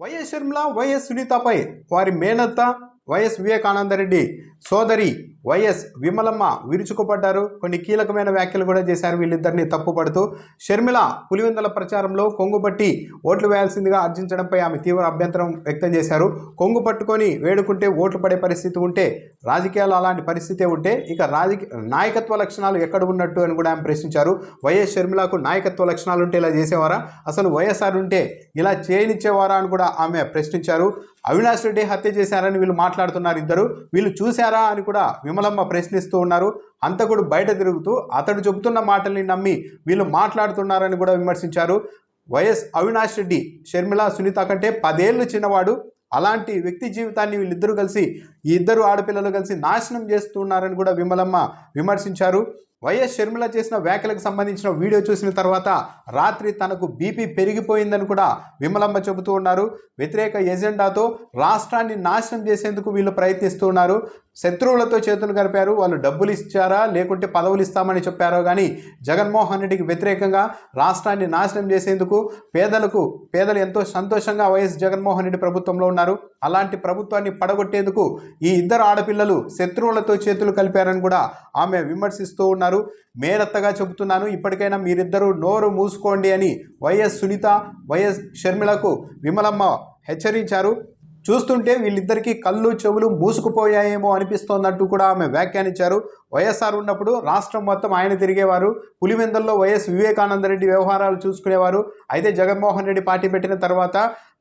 YS Sharmila YS సునీతపై వారి మేనత్త YS Vivekananda Reddy సోదరి వైఎస్ విమలమ్మ విరుచుకుపడ్డారు. కొన్ని కీలకమైన వ్యాఖ్యలు కూడా చేశారు. వీళ్ళిద్దరిని తప్పుపడుతూ షర్మిల పులివెందుల ప్రచారంలో కొంగు పట్టి ఓట్లు వేయాల్సిందిగా అర్జించడంపై ఆమె తీవ్ర అభ్యంతరం వ్యక్తం చేశారు. కొంగు పట్టుకొని వేడుకుంటే ఓట్లు పడే పరిస్థితి ఉంటే రాజకీయాలు అలాంటి పరిస్థితే ఉంటే ఇక రాజకీయ నాయకత్వ లక్షణాలు ఎక్కడ ఉన్నట్టు అని కూడా ఆమె ప్రశ్నించారు. వైఎస్ షర్మిలకు నాయకత్వ లక్షణాలు ఉంటే ఇలా చేసేవారా? అసలు వైఎస్ఆర్ ఉంటే ఇలా చేయనిచ్చేవారా అని కూడా ఆమె ప్రశ్నించారు. అవినాష్ రెడ్డి హత్య చేశారని వీళ్ళు మాట్లాడుతున్నారు ఇద్దరు. వీళ్ళు చూశారా అని కూడా నిర్మలమ్మ ప్రశ్నిస్తూ ఉన్నారు. హంతకుడు బయట తిరుగుతూ అతడు చెబుతున్న మాటల్ని నమ్మి వీళ్ళు మాట్లాడుతున్నారని కూడా విమర్శించారు. వైఎస్ అవినాష్ రెడ్డి షర్మిల సునీత కంటే పదేళ్ళు చిన్నవాడు. అలాంటి వ్యక్తి జీవితాన్ని వీళ్ళిద్దరూ కలిసి ఈ ఇద్దరు ఆడపిల్లలు కలిసి నాశనం చేస్తున్నారని కూడా విమలమ్మ విమర్శించారు. వైఎస్ షర్మిల చేసిన వ్యాఖ్యలకు సంబంధించిన వీడియో చూసిన తర్వాత రాత్రి తనకు బీపీ పెరిగిపోయిందని కూడా విమలమ్మ చెబుతూ ఉన్నారు. వ్యతిరేక ఎజెండాతో రాష్ట్రాన్ని నాశనం చేసేందుకు వీళ్ళు ప్రయత్నిస్తూ ఉన్నారు. శత్రువులతో చేతులు కలిపారు వాళ్ళు డబ్బులు ఇచ్చారా? లేకుంటే పదవులు ఇస్తామని చెప్పారో కానీ జగన్మోహన్ రెడ్డికి వ్యతిరేకంగా రాష్ట్రాన్ని నాశనం చేసేందుకు పేదలకు పేదలు ఎంతో సంతోషంగా వైఎస్ జగన్మోహన్ రెడ్డి ప్రభుత్వంలో ఉన్నారు. అలాంటి ప్రభుత్వాన్ని పడగొట్టేందుకు ఈ ఇద్దరు ఆడపిల్లలు శత్రువులతో చేతులు కలిపారని కూడా ఆమె విమర్శిస్తూ ఉన్నారు. మేనత్తగా చెబుతున్నాను ఇప్పటికైనా మీరిద్దరూ నోరు మూసుకోండి అని వైఎస్ సునీత వైఎస్ షర్మిలకు విమలమ్మ హెచ్చరించారు. చూస్తుంటే వీళ్ళిద్దరికీ కళ్ళు చెవులు మూసుకుపోయాయేమో అనిపిస్తోందంటూ కూడా ఆమె వ్యాఖ్యానించారు. వైఎస్ఆర్ ఉన్నప్పుడు రాష్ట్రం మొత్తం ఆయన తిరిగేవారు. పులివెందల్లో వైఎస్ వివేకానందరెడ్డి వ్యవహారాలు చూసుకునేవారు. అయితే జగన్మోహన్ రెడ్డి పార్టీ పెట్టిన తర్వాత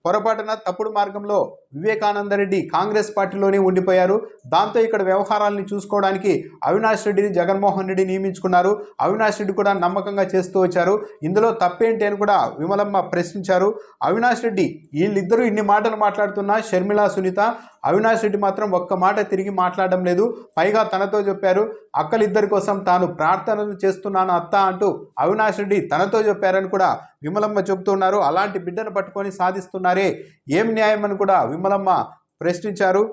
పొరపాటున తప్పుడు మార్గంలో వివేకానందరెడ్డి కాంగ్రెస్ పార్టీలోనే ఉండిపోయారు. దాంతో ఇక్కడ వ్యవహారాలను చూసుకోవడానికి అవినాష్ రెడ్డిని జగన్మోహన్ రెడ్డి నియమించుకున్నారు. అవినాష్ రెడ్డి కూడా నమ్మకంగా చేస్తూ వచ్చారు. ఇందులో తప్పేంటి అని కూడా విమలమ్మ ప్రశ్నించారు. అవినాష్ రెడ్డి వీళ్ళిద్దరూ ఇన్ని మాటలు మాట్లాడుతున్నా షర్మిల సునీత అవినాష్ రెడ్డి మాత్రం ఒక్క మాట తిరిగి మాట్లాడడం లేదు. పైగా తనతో చెప్పారు అక్కలిద్దరి కోసం తాను ప్రార్థనలు చేస్తున్నాను అత్త అంటూ అవినాష్ రెడ్డి తనతో చెప్పారని కూడా విమలమ్మ చెబుతున్నారు. అలాంటి బిడ్డను పట్టుకొని సాధిస్తున్నారే ఏం న్యాయం అని కూడా విమలమ్మ ప్రశ్నించారు.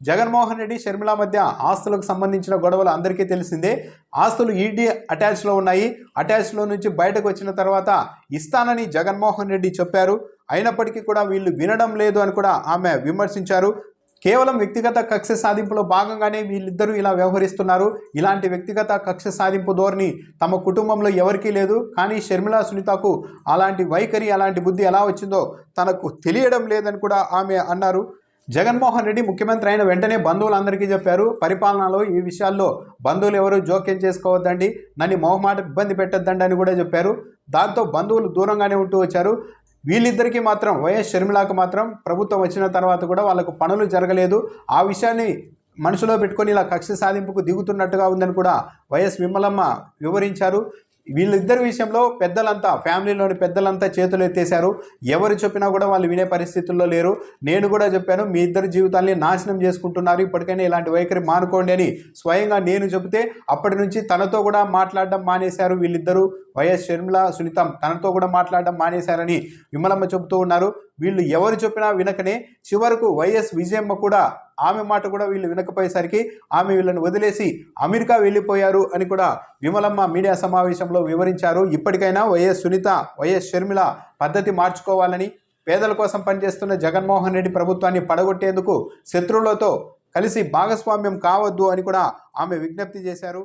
జగన్మోహన్ రెడ్డి షర్మిల మధ్య ఆస్తులకు సంబంధించిన గొడవలు అందరికీ తెలిసిందే. ఆస్తులు ఈడీ అటాచ్లో ఉన్నాయి. అటాచ్లో నుంచి బయటకు వచ్చిన తర్వాత ఇస్తానని జగన్మోహన్ రెడ్డి చెప్పారు. అయినప్పటికీ కూడా వీళ్ళు వినడం లేదు అని కూడా ఆమె విమర్శించారు. కేవలం వ్యక్తిగత కక్ష సాధింపులో భాగంగానే వీళ్ళిద్దరూ ఇలా వ్యవహరిస్తున్నారు. ఇలాంటి వ్యక్తిగత కక్ష సాధింపు ధోరణి తమ కుటుంబంలో ఎవరికీ లేదు. కానీ షర్మిలా సునీతకు అలాంటి వైఖరి అలాంటి బుద్ధి ఎలా వచ్చిందో తనకు తెలియడం లేదని కూడా ఆమె అన్నారు. జగన్మోహన్ రెడ్డి ముఖ్యమంత్రి అయిన వెంటనే బంధువులందరికీ చెప్పారు. పరిపాలనలో ఈ విషయాల్లో బంధువులు ఎవరు జోక్యం చేసుకోవద్దండి. నన్ను మొహమాట ఇబ్బంది పెట్టద్దండి అని కూడా చెప్పారు. దాంతో బంధువులు దూరంగానే ఉంటూ వచ్చారు. వీళ్ళిద్దరికీ మాత్రం వైఎస్ షర్మిలాకు మాత్రం ప్రభుత్వం వచ్చిన తర్వాత కూడా వాళ్ళకు పనులు జరగలేదు. ఆ విషయాన్ని మనసులో పెట్టుకొని ఇలా కక్ష సాధింపుకు దిగుతున్నట్టుగా ఉందని కూడా వైఎస్ విమలమ్మ వివరించారు. వీళ్ళిద్దరి విషయంలో పెద్దలంతా ఫ్యామిలీలోని పెద్దలంతా చేతులు ఎత్తేశారు. ఎవరు చెప్పినా కూడా వాళ్ళు వినే పరిస్థితుల్లో లేరు. నేను కూడా చెప్పాను మీ ఇద్దరి జీవితాల్ని నాశనం చేసుకుంటున్నారు. ఇప్పటికైనా ఇలాంటి వైఖరి మానుకోండి అని స్వయంగా నేను చెబితే అప్పటి నుంచి తనతో కూడా మాట్లాడడం మానేశారు వీళ్ళిద్దరూ. వైఎస్ షర్మిల సునీతం తనతో కూడా మాట్లాడడం మానేశారని విమలమ్మ చెబుతూ ఉన్నారు. వీళ్ళు ఎవరు చెప్పినా వినకనే చివరకు వైఎస్ విజయమ్మ కూడా ఆమె మాట కూడా వీళ్ళు వినకపోయేసరికి ఆమె వీళ్ళని వదిలేసి అమెరికా వెళ్ళిపోయారు అని కూడా విమలమ్మ మీడియా సమావేశంలో వివరించారు. ఇప్పటికైనా వైఎస్ సునీత వైఎస్ షర్మిల పద్ధతి మార్చుకోవాలని పేదల కోసం పనిచేస్తున్న జగన్మోహన్ రెడ్డి ప్రభుత్వాన్ని పడగొట్టేందుకు శత్రువులతో కలిసి భాగస్వామ్యం కావద్దు అని కూడా ఆమె విజ్ఞప్తి చేశారు.